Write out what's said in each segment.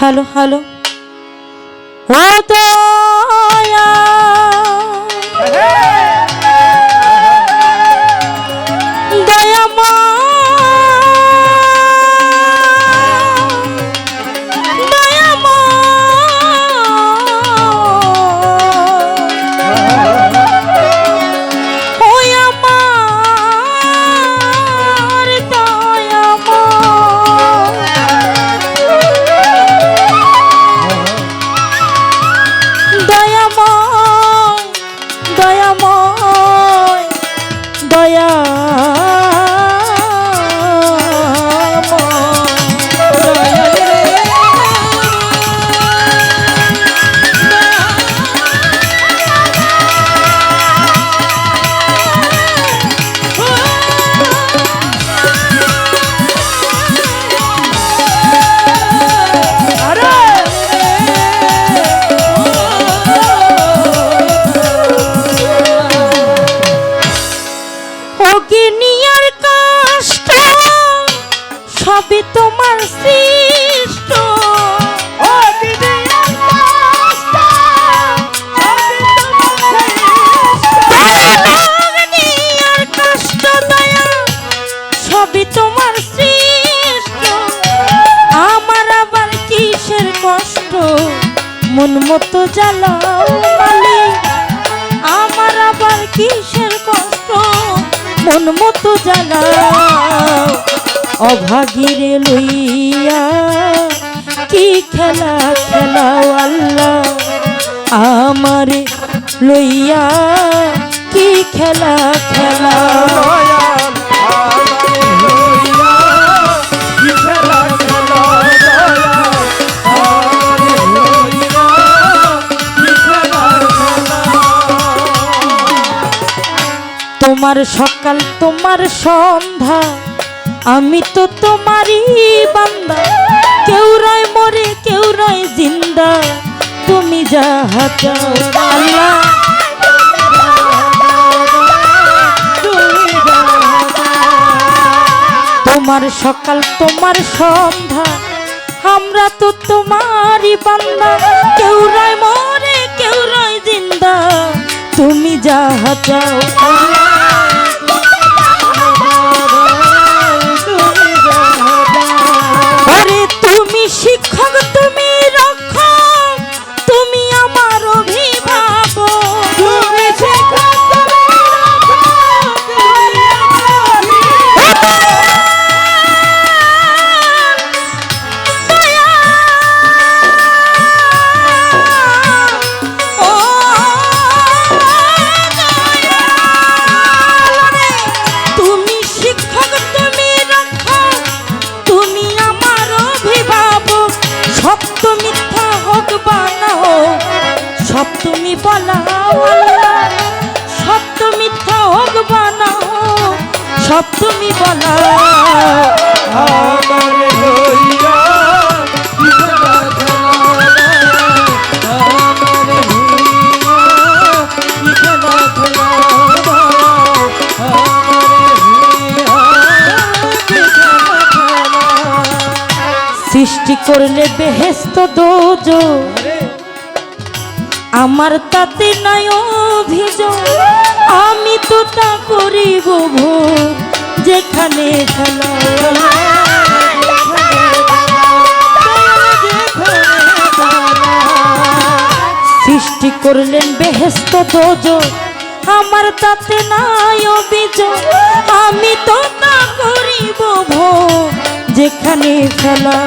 halo halo. Halo মন মতো জ্বালাও অভাগীরে লইয়া কি খেলা খেলা আল্লাহ আমারে লইয়া কি খেলা খেলাও। তোমার সকাল, তোমার সন্ধ্যা। আমি তো তোমারই বান্দা। কেউ রয় মরে, কেউ রয় জিন্দা। তুমি যাহা চাও, আল্লাহ। তোমার সকাল, তোমার সন্ধ্যা। আমরা তো তোমারই বান্দা। কেউ রয় মরে, কেউ রয় জিন্দা। তুমি যাহা চাও শিক্ষক তুমি বলাও সত্য মিথ্যা হোক বা না হোক সব তুমি বলাও। সৃষ্টি করলে বেহেস্ত দোজ আমার তাতে নাই অভিযোগ। আমি তো তা করিব ভোগ। যেখানে সৃষ্টি করলেন বেহেস্ত আমার তাতে নাই অভিযোগ। আমি তো তা করিব ভোগ। যেখানে খেলা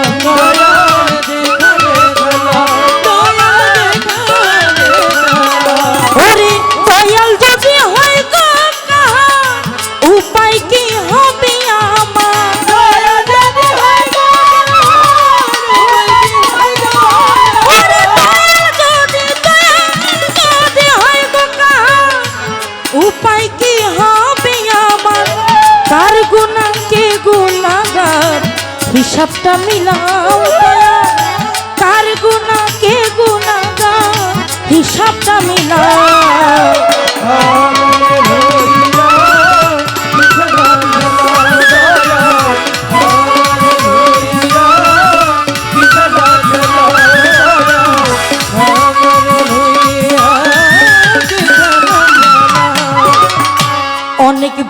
হিসাবটা মিলাও কার গুণা, কে গুণা হিসাবটা মিলাম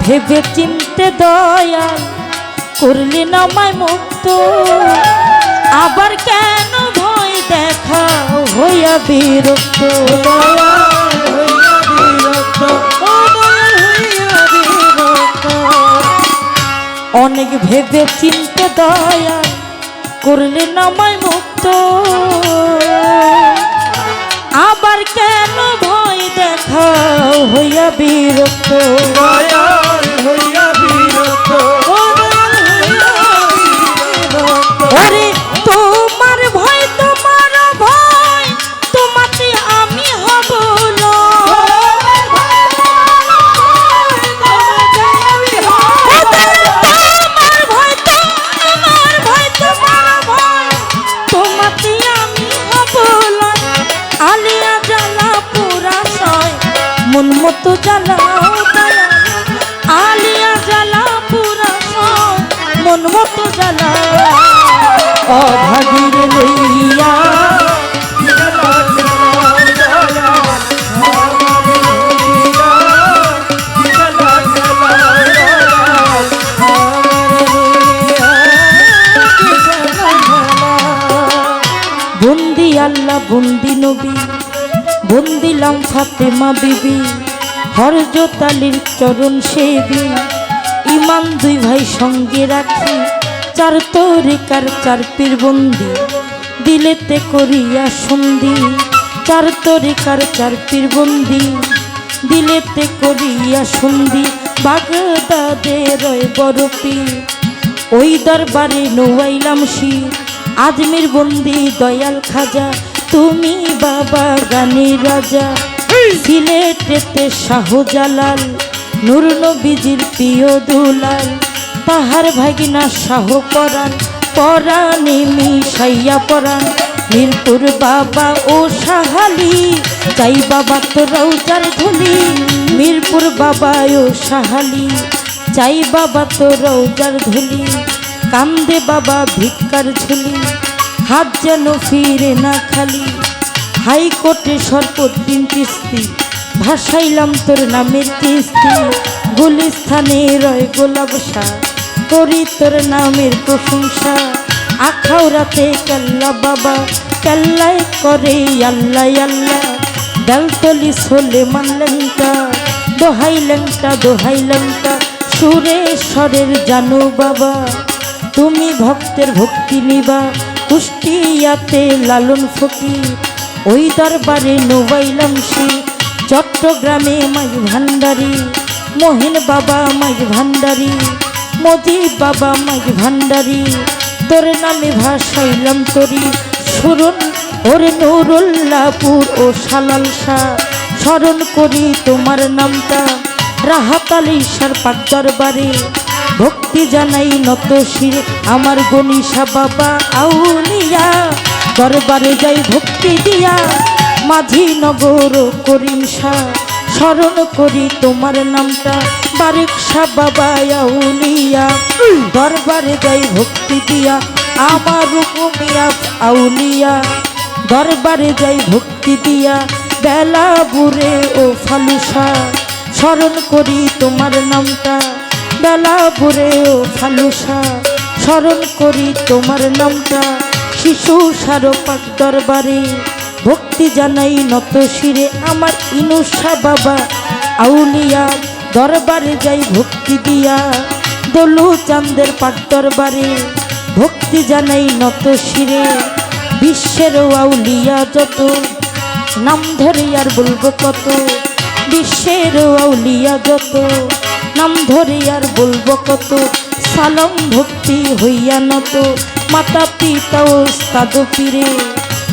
ভেবে চিনতে দয়া করলি না মায় মুখ মুক্ত আবার কেন ভয় দেখা হইয়া বিরক্ত? অনেক ভেবে চিনতে দয়াল করলে নামায় মুক্ত। আবার কেন ভয় দেখা হইয়া বিরক্ত? আরে মন মতো জ্বালা অভাগীর লইয়া বন্দি আল্লাহ বন্দি নবী বন্দিলাম ফাতেমা বিবি হরজত আলীর চরণ সেবী। ইমান দুই ভাই সঙ্গে রাখি চার তরিকার চার পীর বন্দি। দিলেতে করিয়া সন্ধি চার তরিকার চার পীর বন্দি। দিলেতে করিয়া সন্ধি বাগদাদে রয় বড় পীর ওই দরবারে নোয়াইলাম শির আজমির বন্দি দয়াল খাজা তুমি বাবা গানি রাজা। সিলেটেতে শাহজালাল নূর নবীজির প্রিয় দুলাল তাহার ভাগিনা শাহ পরাণ, পরাণে মিশাইয়া পরাণ। মিরপুর বাবা ও সাহালি চাই বাবা তো রৌজার ধুলি মিরপুর বাবা ও সাহালি চাই বাবা তো রৌজার ধুলি কান্দে বাবা ভিক্ষার ঝুলি, হাত যেন ফিরে না খালি। হাইকোর্টে সর্বদিন কিস্তি ভাসাইলাম তোর নামের কিস্তি। গুলিস্থানে রয় গোলাপ করি তোর নামের প্রশংসা। আখাউরাতে কাল্লা বাবা। কাল্লায় করে আল্লাহ আল্লাহ। ডালতলি সোলে মানলেনটা দোহাই লেংটা দোহাই লেংটা। সুরেশ্বরের জানু বাবা। তুমি ভক্তের ভক্তি নিবা। কুষ্টিয়াতে লালন ফকির। ওই দরবারে নোবাইলাম সে চট্টগ্রামে মাই ভান্ডারি, মহিন বাবা মাই ভান্ডারি মজিব বাবা মাই ভান্ডারি, তোর নামে ভাসাইলাম তরি, সুরন ওর নুরুল্লাপুর ও সালাল শাহ, স্মরণ করি তোমার নামটা, রাহাত আলী সার দরবারে, ভক্তি জানাই নত শিরে আমার গণিসা বাবা, আউলিয়া, দরবারে যাই ভক্তি দিয়া মাঝি নগর করিম শাহ, স্মরণ করি তোমার নামটা। বারিক বাবা আউলিয়া, দরবারে যাই ভক্তি দিয়া, আমার আউলিয়া। দরবারে যাই ভক্তি দিয়া বেলা বুড়ে ও ফালুসা স্মরণ করি তোমার নামটা। বেলা বুড়ে ও ফালুসা স্মরণ করি তোমার নামটা। শিশু সারপাক দরবারে ভক্তি জানাই নত শিরে আমার ইনুষা বাবা। আউলিয়া দরবারে যাই ভক্তি দিয়া। দলু চান্দের পাক দরবারে ভক্তি জানাই নত শিরে বিশ্বের আউলিয়া যত, নাম ধরে আর বলব কত। বিশ্বের আউলিয়া যত, নাম ধরে আর বলব কত। সালম ভক্তি হইয়া নত মাতা পিতা ও স্তাদ পীরে।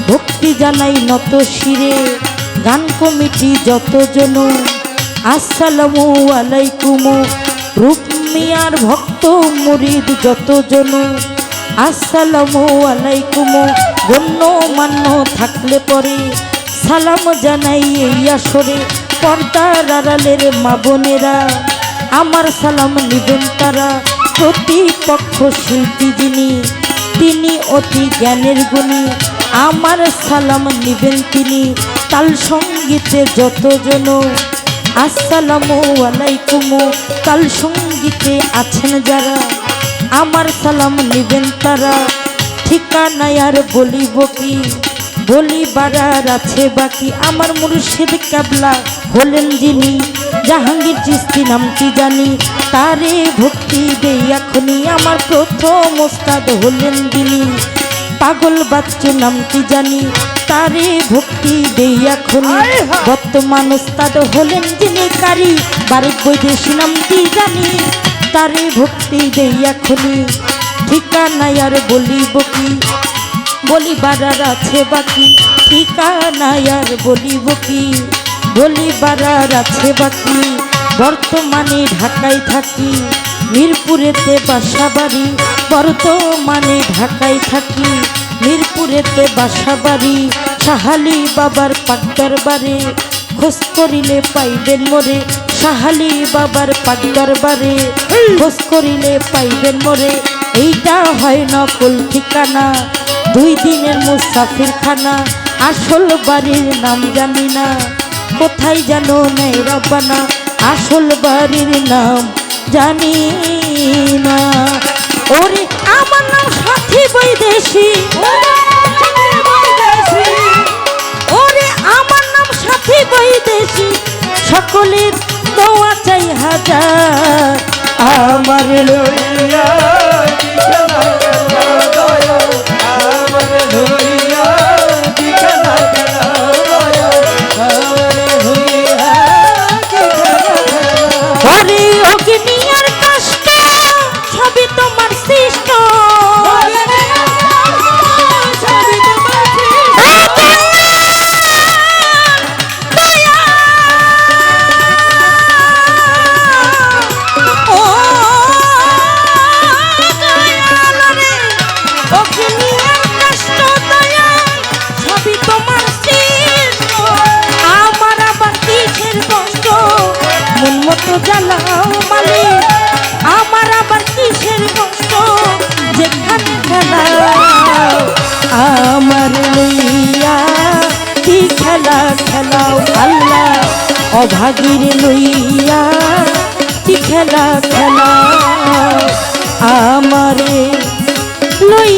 ভক্তি জানাই নত শিরে, গান কমিটি যত জন আসসালামু আলাইকুম, রূপ মিয়ার ভক্ত মুরিদ যত জন আসসালামু আলাইকুম গণ্য মান্য থাকলে পরে সালাম জানাই এই আসরে, পর্দার আড়ালের মা বোনেরা। আমার সালাম নিবেন তারা, প্রতিপক্ষ শিল্পী যিনি, তিনি অতি জ্ঞানের গুণী। আমার সালাম নিবেন তিনি, তাল সঙ্গীতে যতজন। আসসালামু আলাইকুম কাল সঙ্গীতে আছেন যারা। আমার সালাম নেবেন তারা, ঠিকানায় আর বলিব কি? বলি বাড়ার আছে বাকি, আমার মুর্শিদ কাবলা হলেন যিনি। জাহাঙ্গীর চিস্তি নামটি জানি, তারে ভক্তি দেই এখনই। আমার প্রথম ওস্তাদ হলেন যিনি পাগল বাচ্চু নামটি জানি? তারে ভক্তি দেই এখনই। বর্তমান ওস্তাদ হলেন যিনি কারি। বারেক বৈদেশি নামটি জানি? তারে ভক্তি দেই এখনই। ঠিকানায় আর বলিব কি? বলিবার আছে বাকি। ঠিকানায় আর বলিব কি? বলিবার আছে বাকি। বর্তমানে ঢাকায় থাকি। মিরপুরেতে বাসা বাড়ি বর্তমানে ঢাকায় থাকি। মিরপুরেতে বাসা বাড়ি সাহালি বাবার পাকদার বাড়ি খোঁজ করিলে পাইবেন মোরে সাহালি বাবার পাকদার বাড়ি খোঁজ করিলে পাইবেন মোরে। এইটা হয় নকল ঠিকানা দুই দিনের মুসাফির খানা আসল বাড়ির নাম জানি না। কোথায় জানো নেই রব্বানা আসল বাড়ির নাম জানি না। ওরে আমার নাম সাথী বৈদেশি ওরে, আমার নাম সাথী বৈদেশি সকলের দোয়া চাই হাজার। আমার লইয়া আমার লইয়া অভাগীর লইয়া কি খেলা খেলাও আমারে লইয়া